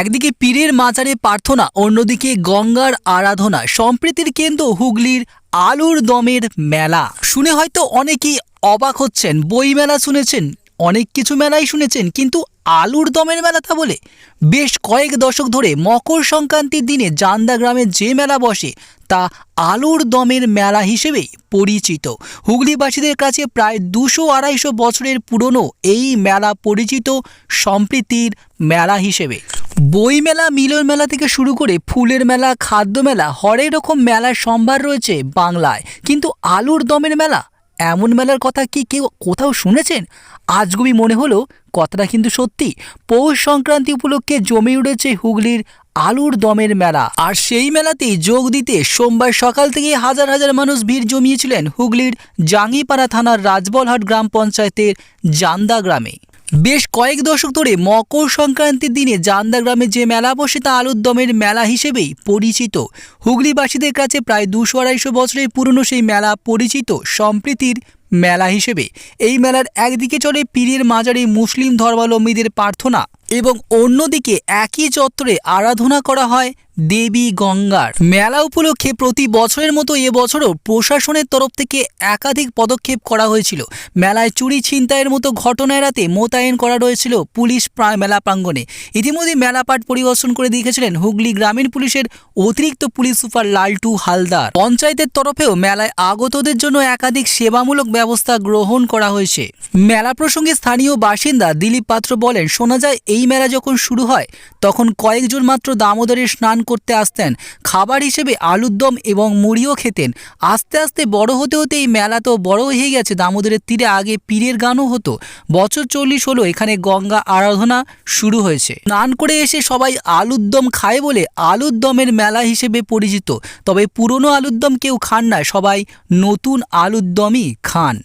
একদিকে পীরের মাজারে প্রার্থনা, অন্যদিকে গঙ্গার আরাধনা, সম্প্রীতির কেন্দ্র হুগলির আলুর দমের মেলা। শুনে হয়তো অনেকেই অবাক হচ্ছেন, বইমেলা শুনেছেন, অনেক কিছু মেলাই শুনেছেন, কিন্তু আলুর দমের মেলা তা বলে। বেশ কয়েক দশক ধরে মকর সংক্রান্তির দিনে জান্দা গ্রামে যে মেলা বসে, তা আলুর দমের মেলা হিসেবেই পরিচিত। হুগলিবাসীদের কাছে প্রায় দুশো আড়াইশো বছরের পুরনো এই মেলা পরিচিত সম্প্রীতির মেলা হিসেবে। বই মেলা, মিলন মেলা থেকে শুরু করে ফুলের মেলা, খাদ্য মেলা, হরেক রকম মেলার সম্ভার রয়েছে বাংলায়। কিন্তু আলুর দমের মেলা এমন মেলার কথা কি কেউ কোথাও শুনেছেন? আজগুবি মনে হলো কথাটা কিন্তু সত্যি। পৌষ সংক্রান্তি উপলক্ষে জমে উঠেছে হুগলির আলুর দমের মেলা। আর সেই মেলাতেই যোগ দিতে সোমবার সকাল থেকে হাজার হাজার মানুষ ভিড় জমিয়েছিলেন হুগলির জাঙ্গিপাড়া থানার রাজবলহাট গ্রাম পঞ্চায়েতের জান্দা গ্রামে। বেশ কয়েক দশক ধরে মকর সংক্রান্তির দিনে জান্দা গ্রামে যে মেলা বসে তা আলুর দমের মেলা হিসেবেই পরিচিত। হুগলিবাসীদের কাছে প্রায় দুশো আড়াইশো বছরের পুরনো সেই মেলা পরিচিত সম্প্রীতির মেলা হিসেবে। এই মেলার একদিকে চলে পীরের মাজারে মুসলিম ধর্মাবলম্বীদের প্রার্থনা এবং অন্যদিকে একই চত্বরে আরাধনা করা হয় দেবী গঙ্গার। মেলা উপলক্ষে প্রতি বছরের মতো এবছরও প্রশাসনের তরফ থেকে একাধিক পদক্ষেপ করা হয়েছিল। মেলায় চুরি ছিনতাইয়ের মতো ঘটনা এড়াতে মোতায়েন করা রয়েছিল পুলিশ প্রায় মেলা প্রাঙ্গণে। ইতিমধ্যে মেলা পাট পরিদর্শন করে দেখেছিলেন হুগলি গ্রামীণ পুলিশের অতিরিক্ত পুলিশ সুপার লালটু হালদার। পঞ্চায়েতের তরফেও মেলায় আগতদের জন্য একাধিক সেবামূলক ব্যবস্থা গ্রহণ করা হয়েছে। মেলা প্রসঙ্গে স্থানীয় বাসিন্দা দিলীপ পাত্র বলেন, শোনা যায় এই মেলা যখন শুরু হয়, তখন কয়েকজন মাত্র দামোদরে স্নান করতে আসতেন। খাবার হিসেবে আলুর দম এবং মুড়িও খেতেন। আস্তে আস্তে বড় হতে হতে এই মেলা তো বড় হয়ে গেছে। দামোদরের তীরে আগে পীরের গানও হতো। বছর চল্লিশ হলো, এখানে গঙ্গা আরাধনা শুরু হয়েছে। স্নান করে এসে সবাই আলুর দম খায় বলে আলুর দমের মেলা হিসেবে পরিচিত। তবে পুরনো আলুর দম কেউ খান না, সবাই নতুন আলুর দমই খান।